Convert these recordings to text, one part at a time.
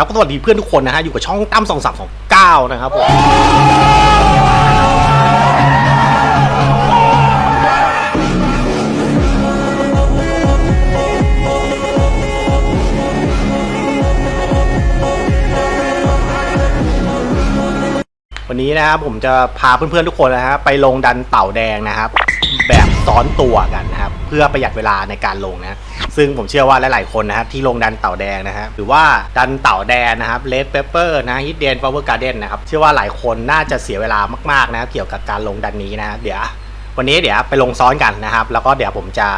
ครับก็สวัสดีเพื่อนทุกคนนะฮะอยู่กับช่องตั้มสองสามสองเก้านะครับผมวันนี้นะครับผมจะพาเพื่อนๆทุกคนนะฮะไปลงดันเต่าแดงนะครับ แบบซ้อนตัวกันนะ เพื่อประหยัดเวลาในการลงนะ ซึ่งผมเชื่อว่าหลายๆคนนะครับที่ลงดันเต่าแดงนะฮะหรือว่าดันเต่าแดงนะครับเลดเปเปอร์นะฮิตเดนฟลาวเวอร์การ์เดนนะครับเชื่อว่าหลายคนน่าจะเสียเวลามากๆนะเกี่ยวกับการลงดันนี้นะเดี๋ยววันนี้เดี๋ยวไปลงซ้อนกันนะครับ แล้วก็เดี๋ยวผมจะ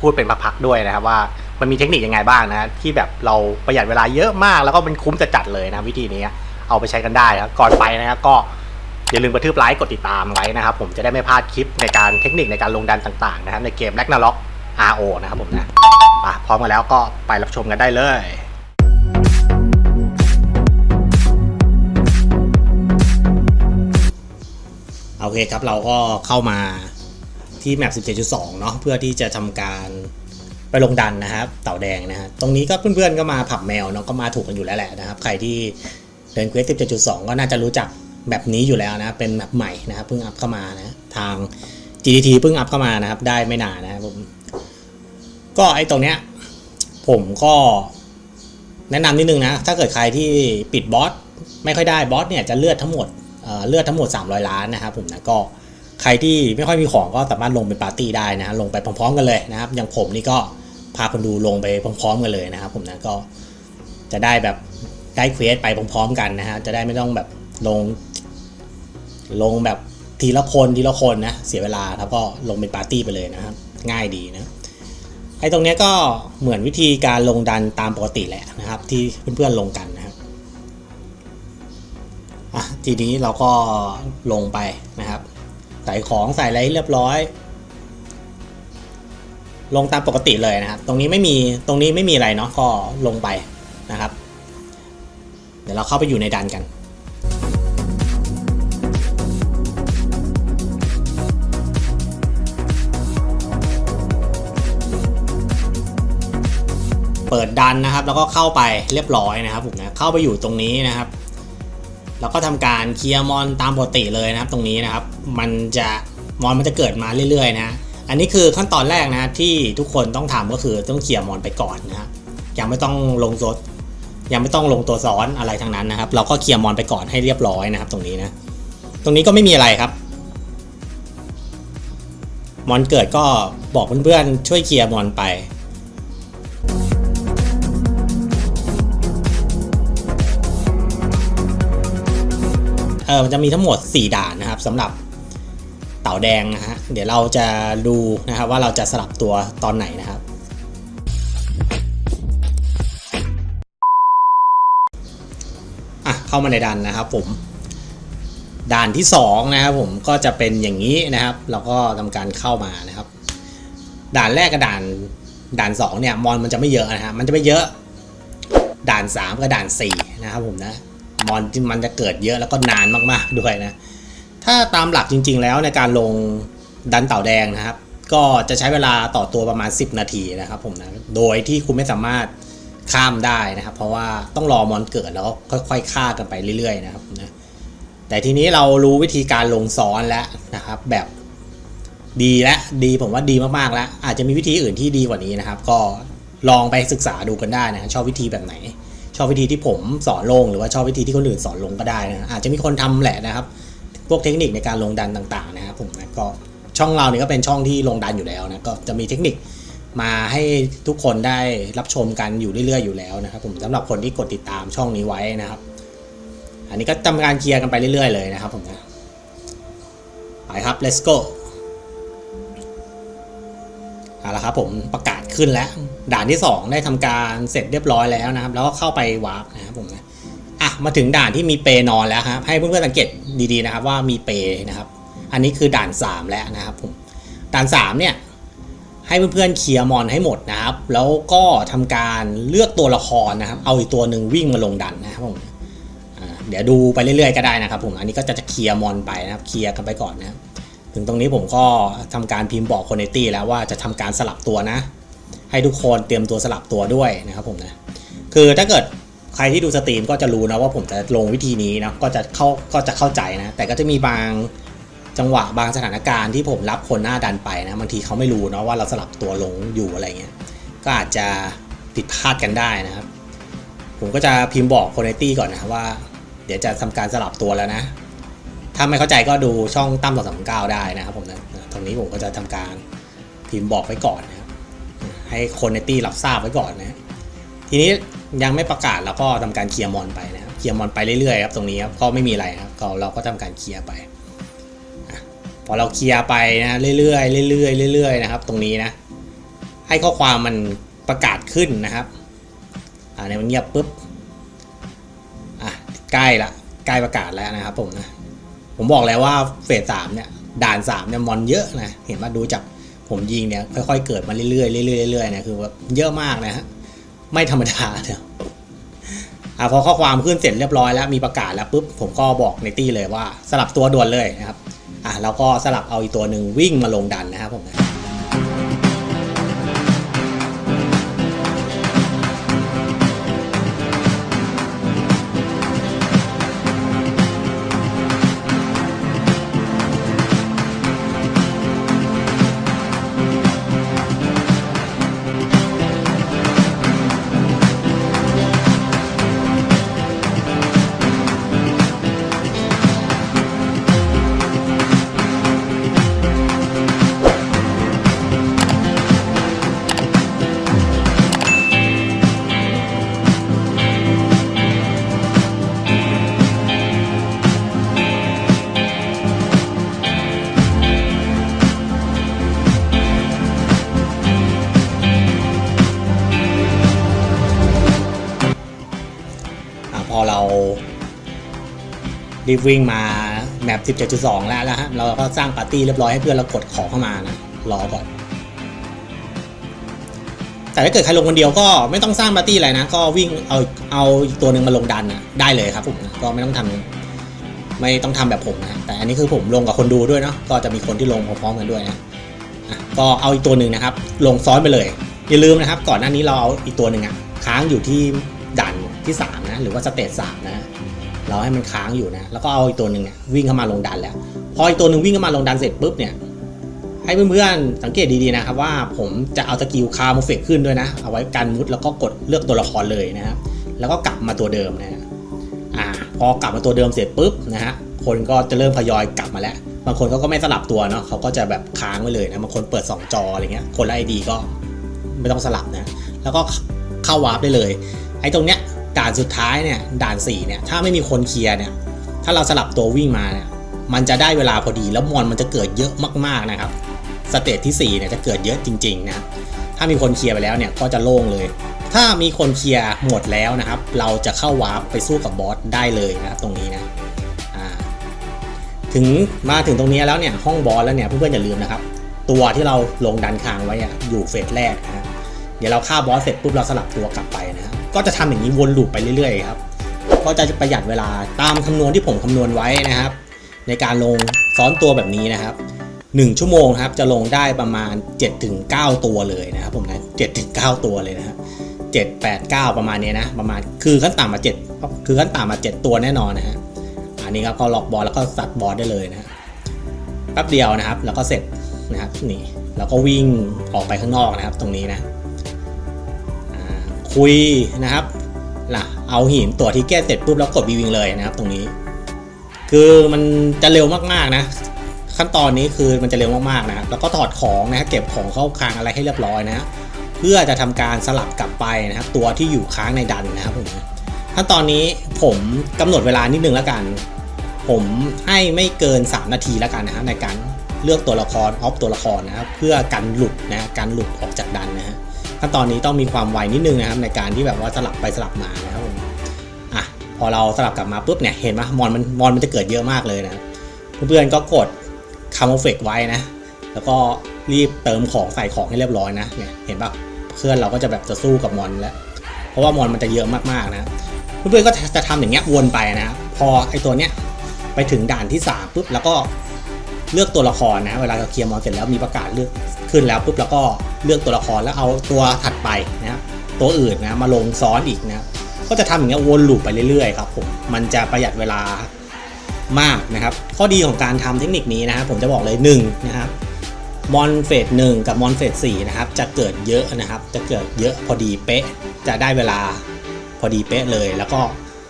พูดเป็นพักๆด้วยนะครับว่ามันมีเทคนิคยังไงบ้างนะที่แบบเราประหยัดเวลาเยอะมาก แล้วก็มันคุ้มจะจัดเลยนะวิธีนี้เอาไปใช้กันได้นะก่อนไปนะครับก็ อย่าลืมกระทืบไลค์กดติดตามไว้นะครับผมจะได้ไม่พลาดคลิปในการเทคนิคในการลงดันต่างๆนะครับในเกม r a g n a r o k RO นะครับผมนะอะพร้อมกันแล้วก็ไปรับชมกันได้เลยโอเคครับเราก็เข้ามาที่แมป17.2 เนาะเพื่อที่จะทำการไปลงดันนะครับ เต่าแดงนะฮะตรงนี้ก็เพื่อนๆก็มาผับแมวเนาะก็มาถูกกันอยู่แล้วแหละนะครับ ใครที่เล่นเควส17.2 ก็น่าจะรู้จัก แบบนี้อยู่แล้วนะเป็นแบบใหม่นะครับเพิ่งอัพเข้ามานะทาง GDT เพิ่งอัพเข้ามานะครับ ได้ไม่นานนะครับผมก็ไอ้ตรงเนี้ยผมก็แนะนำนิดนึงนะ ถ้าเกิดใครที่ปิดบอสไม่ค่อยได้บอสเนี่ยจะเลือดทั้งหมดเเลือดทั้งหมด 300 ล้านนะครับผมนะก็ใครที่ไม่ค่อยมีของก็สามารถลงเป็นปาร์ตี้ได้นะฮะลงไปพร้อมๆกันเลยนะครับ อย่างผมนี่ก็พาคนดูลงไปพร้อมๆกันเลยนะครับผมนะก็จะได้แบบได้เควสไปพร้อมๆกันนะฮะจะได้ไม่ต้องแบบลง ลงแบบทีละคนทีละคนนะเสียเวลาแล้วก็ลงเป็นปาร์ตี้ไปเลยนะครับ ง่ายดีนะไอ้ตรงนี้ก็เหมือนวิธีการลงดันตามปกติแหละนะครับ ที่เพื่อนๆลงกันนะครับอะทีนี้เราก็ลงไปนะครับ ใส่ของใส่อะไรเรียบร้อย ลงตามปกติเลยนะครับ ตรงนี้ไม่มีตรงนี้ไม่มีอะไรเนาะก็ลงไปนะครับ เดี๋ยวเราเข้าไปอยู่ในดันกัน เปิดดันนะครับ แล้วก็เข้าไปเรียบร้อยนะครับผมนะเข้าไปอยู่ตรงนี้นะครับ แล้วก็ทำการเคลียร์มอนตามปกติเลยนะครับ ตรงนี้นะครับ มันจะมอนมันจะเกิดมาเรื่อยๆนะอันนี้คือขั้นตอนแรกนะที่ทุกคนต้องทำก็คือต้องเคลียร์มอนไปก่อนนะครับยังไม่ต้องลงโซดยังไม่ต้องลงตัวซ้อนอะไรทั้งนั้นนะครับ เราก็เคลียร์มอนไปก่อนให้เรียบร้อยนะครับ ตรงนี้นะ ตรงนี้ก็ไม่มีอะไรครับมอนเกิดก็บอกเพื่อนๆช่วยเคลียร์มอนไป ออมันจะมีทั้งหมด 4 ด่านนะครับสำหรับเต่าแดงนะฮะเดี๋ยวเราจะดูนะครับว่าเราจะสลับตัวตอนไหนนะครับอะเข้ามาในด่านนะครับผมด่านที่2นะครับผมก็จะเป็นอย่างนี้นะครับ เราก็ทำการเข้ามานะครับ ด่านแรกกับด่านด่าน2เนี่ยมอนมันจะไม่เยอะนะฮะมันจะไม่เยอะ ด่าน 3 กับด่าน4นะครับผมนะ มอนที่มันจะเกิดเยอะแล้วก็นานมากๆด้วยนะ ถ้าตามหลักจริง ๆ แล้วในการลงดันเต่าแดงนะครับ ก็จะใช้เวลาต่อตัวประมาณ 10 นาทีนะครับผมนะ โดยที่คุณไม่สามารถข้ามได้นะครับ เพราะว่าต้องรอมอนเกิดแล้วก็ค่อยๆฆ่ากันไปเรื่อย ๆ นะครับนะแต่ทีนี้เรารู้วิธีการลงซ้อนแล้วนะครับ แบบดีและดีผมว่าดีมากๆแล้ว อาจจะมีวิธีอื่นที่ดีกว่านี้นะครับ ก็ลองไปศึกษาดูกันได้นะชอบวิธีแบบไหน อบวิธีที่ผมสอนลง หรือว่าชอบวิธีที่คนอื่นสอนลงก็ได้นะอาจจะมีคนทำแหละนะครับ พวกเทคนิคในการลงดันต่างๆนะครับผมนะก็ช่องเราเนี่ยก็เป็นช่องที่ลงดันอยู่แล้วนะก็จะมีเทคนิคมาให้ทุกคนได้รับชมกันอยู่เรื่อยๆอยู่แล้วนะครับ ผมสำหรับคนที่กดติดตามช่องนี้ไว้นะครับ อันนี้ก็ทำการเคลียร์กันไปเรื่อยๆเลยนะครับผมนะไปครับ let's go เอาละครับผมประกาศ ขึ้นแล้ว ด่านที่ 2 ได้ทำการเสร็จเรียบร้อยแล้วนะครับ แล้วก็เข้าไปวาร์ปนะครับผมนะอะมาถึงด่านที่มีเปนอนแล้วครับให้เพื่อนๆสังเกตดีๆนะครับว่ามีเปนะครับ อันนี้คือด่าน 3 แล้วนะครับผมด่าน3เนี่ยให้เพื่อนๆเคลียร์มอนให้หมดนะครับ แล้วก็ทำการเลือกตัวละครนะครับ เอาอีกตัวหนึ่งวิ่งมาลงดันนะครับผมอ่าเดี๋ยวดูไปเรื่อยๆก็ได้นะครับผมอันนี้ก็จะเคลียร์มอนไปนะครับเคลียร์กันไปก่อนนะครับถึงตรงนี้ผมก็ทำการพิมพ์บอกคนในตี้แล้วว่าจะทำการสลับตัวนะ ให้ทุกคนเตรียมตัวสลับตัวด้วยนะครับผมนะคือถ้าเกิดใครที่ดูสตรีมก็จะรู้นะว่าผมจะลงวิธีนี้นะก็จะเข้าก็จะเข้าใจนะ แต่ก็จะมีบางจังหวะบางสถานการณ์ที่ผมรับคนหน้าดันไปนะบางทีเขาไม่รู้เนาะว่าเราสลับตัวลงอยู่อะไรเงี้ยก็อาจจะผิดพลาดกันได้นะครับ ผมก็จะพิมพ์บอกคนในตี้ก่อนนะว่า เดี๋ยวจะทำการสลับตัวแล้วนะ ถ้าไม่เข้าใจก็ดูช่องตั้มสองสามเก้าได้นะครับผมนะตรงนี้ผมก็จะทำการพิมพ์บอกไว้ก่อนนะ ให้คนในตี้รับทราบไว้ก่อนนะทีนี้ยังไม่ประกาศเราก็ทำการเคลียร์มอนไปนะครับเคลียร์มอนไปเรื่อยๆครับตรงนี้ครับก็ไม่มีอะไรครับเราก็ทำการเคลียร์ไปพอเราเคลียร์ไปนะเรื่อยๆเรื่อยๆเรื่อยๆนะครับ ตรงนี้นะให้ข้อความมันประกาศขึ้นนะครับอ่าเนี่ยมันเงียบปุ๊บอะใกล้ละใกล้ประกาศแล้วนะครับผมนะผมบอกแล้วว่าเฟสสามเนี่ยด่านสามเนี่ยมอนเยอะนะเห็นว่าดูจาก ผมยิงเนี่ยค่อยๆเกิดมาเรื่อยๆเรื่อยๆเรื่อยๆนะคือว่าเยอะมากนะฮะไม่ธรรมดาเลยอะพอข้อความขึ้นเสร็จเรียบร้อยแล้วมีประกาศแล้วปุ๊บผมก็บอกในตี้เลยว่าสลับตัวด่วนเลยนะครับอะแล้วก็สลับเอาอีกตัวหนึ่งวิ่งมาลงดันนะครับผมนะ รีบวิ่งมาแมป17.2 แล้วแล้วฮะเราก็สร้างปาร์ตี้เรียบร้อยให้เพื่อนเรากดของเข้ามานะรอก่อน แต่ถ้าเกิดใครลงคนเดียวก็ไม่ต้องสร้างปาร์ตี้อะไรนะ ก็วิ่งเอาเอาอีกตัวหนึ่งมาลงดันนะได้เลยครับผมก็ไม่ต้องทำไม่ต้องทำแบบผมนะแต่อันนี้คือผมลงกับคนดูด้วยเนาะก็จะมีคนที่ลงพร้อมๆกันด้วยนะก็เอาอีกตัวหนึ่งนะครับ ลงซ้อนไปเลย อย่าลืมนะครับ ก่อนหน้านี้เราเอาอีกตัวหนึ่งอะค้างอยู่ที่ด่านที่สามนะหรือว่าสเตจสามนะ เราให้มันค้างอยู่นะแล้วก็เอาอีกตัวหนึ่งเนี่ยวิ่งเข้ามาลงดันแล้ว พออีกตัวหนึ่งวิ่งเข้ามาลงดันเสร็จปุ๊บเนี่ยให้เพื่อนๆสังเกตดีๆนะครับว่าผมจะเอาสกิลคาร์โมเฟกขึ้นด้วยนะ เอาไว้กันมุดแล้วก็กดเลือกตัวละครเลยนะครับแล้วก็กลับมาตัวเดิมนะฮะอ่าพอกลับมาตัวเดิมเสร็จปุ๊บนะฮะคนก็จะเริ่มทยอยกลับมาแล้ว บางคนเขาก็ไม่สลับตัวเนาะเขาก็จะแบบค้างไว้เลยนะบางคนเปิด 2 จออะไรเงี้ยคนละไอดีก็ไม่ต้องสลับนะแล้วก็เข้าวาร์ปได้เลย ไอ้ตรงเนี้ย ด่านสุดท้ายเนี่ยด่าน4เนี่ยถ้าไม่มีคนเคลียร์เนี่ยถ้าเราสลับตัววิ่งมาเนี่ยมันจะได้เวลาพอดีแล้วมอนมันจะเกิดเยอะมากๆนะครับสเตจที่4เนี่ยจะเกิดเยอะจริงๆนะถ้ามีคนเคลียร์ไปแล้วเนี่ยก็จะโล่งเลย ถ้ามีคนเคลียร์หมดแล้วนะครับ เราจะเข้าวาร์ปไปสู้กับบอสได้เลยนะตรงนี้นะถึงมาถึงตรงนี้แล้วเนี่ยห้องบอสแล้วเนี่ยเพื่อนๆอย่าลืมนะครับตัวที่เราลงดันค้างไว้อยู่เฟสแรกนะเดี๋ยวเราฆ่าบอสเสร็จปุ๊บเราสลับตัวกลับไปนะ ก็จะทำอย่างนี้วนลูปไปเรื่อยๆครับก็จะประหยัดเวลาตามคำนวณที่ผมคำนวณไว้นะครับ ในการลงซ้อนตัวแบบนี้นะครับ 1 ชั่วโมงครับจะลงได้ประมาณ 7-9 ตัวเลยนะครับผมนะ7-9 ตัวเลยนะครับ7 8 9 ประมาณนี้นะประมาณคือขั้นต่ำมา7คือขั้นต่ำมา 7 ตัวแน่นอนนะฮะอันนี้ครับก็ล็อกบอสแล้วก็สัตว์บอสได้เลยนะแป๊บเดียวนะครับ แล้วก็เสร็จนะครับนี่แล้วก็วิ่งออกไปข้างนอกนะครับ ตรงนี้นะ คุยนะครับล่ะเอาหินตัวที่แก้เสร็จปุ๊บแล้วกดวีวิงเลยนะครับ ตรงนี้ คือมันจะเร็วมากๆนะขั้นตอนนี้คือมันจะเร็วมากๆนะครับแล้วก็ถอดของนะเก็บของเข้าคลังอะไรให้เรียบร้อยนะเพื่อจะทำการสลับกลับไปนะครับ ตัวที่อยู่ค้างในดันนะครับผมขั้นตอนนี้ผมกำหนดเวลานิดนึงแล้วกัน ผมให้ไม่เกิน 3 นาทีแล้วกันนะฮะในการเลือกตัวละครออฟตัวละครนะครับเพื่อกันหลุดนะการหลุดออกจากดันนะฮะ ขั้นตอนนี้ต้องมีความไวนิดนึงนะครับในการที่แบบว่าสลับไปสลับมานะครับผมอะพอเราสลับกลับมาปุ๊บเนี่ยเห็นไหมมอนมันมอนมันจะเกิดเยอะมากเลยนะเพื่อนๆก็กดคาโมเฟกไว้นะแล้วก็รีบเติมของใส่ของให้เรียบร้อยนะเนี่ยเห็นปะเพื่อนเราก็จะแบบจะสู้กับมอนแล้ว เพราะว่ามอนมันจะเยอะมากๆนะเพื่อนๆก็จะทำอย่างเงี้ยวนไปนะพอไอตัวเนี้ยไปถึงด่านที่สามปุ๊บแล้วก็ เลือกตัวละครนะ เวลาเราเคลียร์มอนเสร็จแล้วมีประกาศเลือกขึ้นแล้วปุ๊บแล้วก็เลือกตัวละครแล้วเอาตัวถัดไปนะครับตัวอื่นนะมาลงซ้อนอีกนะครับก็จะทำอย่างเงี้ยวนลูปไปเรื่อยๆครับผมมันจะประหยัดเวลามากนะครับ ข้อดีของการทำเทคนิคนี้นะครับผมจะบอกเลย1นะครับมอนเฟสหนึ่งกับมอนเฟสสี่นะครับจะเกิดเยอะนะครับ จะเกิดเยอะพอดีเป๊ะ จะได้เวลาพอดีเป๊ะเลย แล้วก็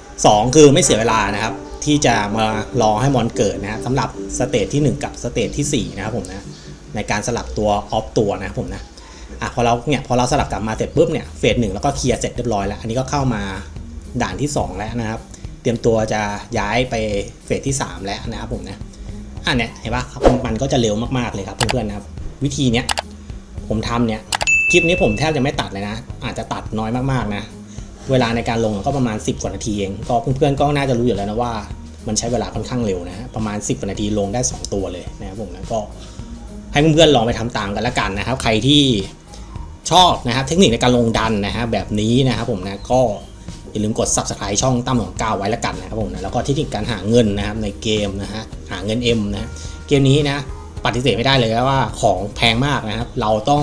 2 คือไม่เสียเวลานะครับ ที่จะมารอให้มอนเกิดนะสำหรับสเตจที่ 1 กับสเตจที่4นะครับผมนะในการสลับตัวออฟตัวนะครับผมนะอะพอเราเนี่ยพอเราสลับกลับมาเสร็จปุ๊บเนี่ยเฟสหนึ่งแล้วก็เคลียร์เสร็จเรียบร้อยแล้ว อันนี้ก็เข้ามาด่านที่ 2 แล้วนะครับ เตรียมตัวจะย้ายไปเฟสที่ 3 แล้วนะครับผมนะอะเนี่ยเห็นปะมันก็จะเร็วมากๆเลยครับเพื่อนๆนะครับวิธีเนี้ยผมทำเนี่ยคลิปนี้ผมแทบจะไม่ตัดเลยนะ อาจจะตัดน้อยมากๆนะ เวลาในการลงก็ประมาณ 10 กว่านาทีเอง ก็เพื่อนๆก็น่าจะรู้อยู่แล้วนะว่า มันใช้เวลาค่อนข้างเร็วนะฮะ ประมาณ 10กว่านาทีลงได้ 2 ตัวเลยนะครับผมนะก็ให้เพื่อนๆลองไปทำตามกันละกันนะครับ ใครที่ชอบนะครับเทคนิคในการลงดันนะฮะแบบนี้นะครับผมนะก็อย่าลืมกด subscribe ช่องตั้มหลงก้าวไว้ละกันนะครับผมนะแล้วก็เทคนิคการหาเงินนะครับในเกมนะฮะหาเงิน M นะเกมนี้นะปฏิเสธไม่ได้เลยว่าของแพงมากนะครับ เราต้อง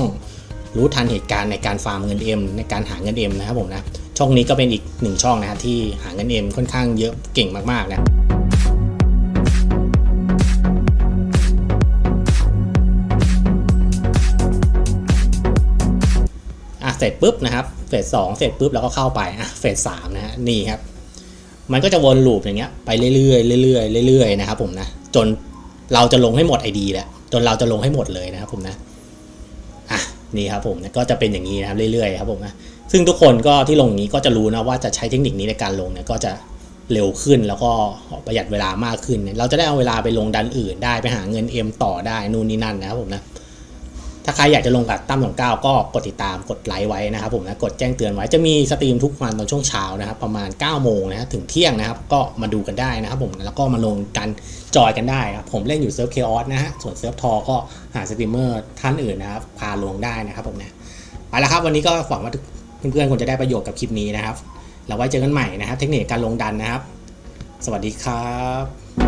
รู้ทันเหตุการณ์ในการฟาร์มเงิน M ในการหาเงิน M นะครับผมนะ ช่องนี้ก็เป็นอีกหนึ่งช่องนะครับที่หาเงินเอ็มค่อนข้างเยอะเก่งมากๆนะอะเสร็จปุ๊บนะครับเฟสสองเสร็จปุ๊บเราก็เข้าไปอะเฟสสามนะฮะนี่ครับ มันก็จะวนลูปอย่างเงี้ยไปเรื่อยๆเรื่อยๆเรื่อยๆนะครับผมนะจนเราจะลงให้หมดไอดีแหละจนเราจะลงให้หมดเลยนะครับผมนะอะนี่ครับผมนะก็จะเป็นอย่างนี้นะครับเรื่อยๆครับผมนะ ซึ่งทุกคนก็ที่ลงนี้ก็จะรู้นะว่าจะใช้เทคนิคนี้ในการลงเนี่ยก็จะเร็วขึ้นแล้วก็ประหยัดเวลามากขึ้น เราจะได้เอาเวลาไปลงดันอื่นได้ไปหาเงิน M ต่อได้นู่นนี่นั่นนะครับผมนะถ้าใครอยากจะลงกับตั้มสองเก้าก็กดติดตามกดไลค์ไว้นะครับผมนะกดแจ้งเตือนไว้จะมีสตรีมทุกวันตอนช่วงเช้านะครับประมาณ9ก้าโมงนะฮะถึงเที่ยงนะครับก็มาดูกันได้นะครับผมแล้วก็มาลงกันจอยกันได้ครับผมเล่นอยู่เซิร์ฟเคออสนะฮะส่วนเซิร์ฟทอก็หาสตรีมเมอร์ท่านอื่นนะครับพาลงได้นะครับผมนะไปแล้วครับวันนี้ก็หวังว่า เพื่อนๆคงจะได้ประโยชน์กับคลิปนี้นะครับแล้วไว้เจอกันใหม่นะครับ เทคนิคการลงดันนะครับ สวัสดีครับ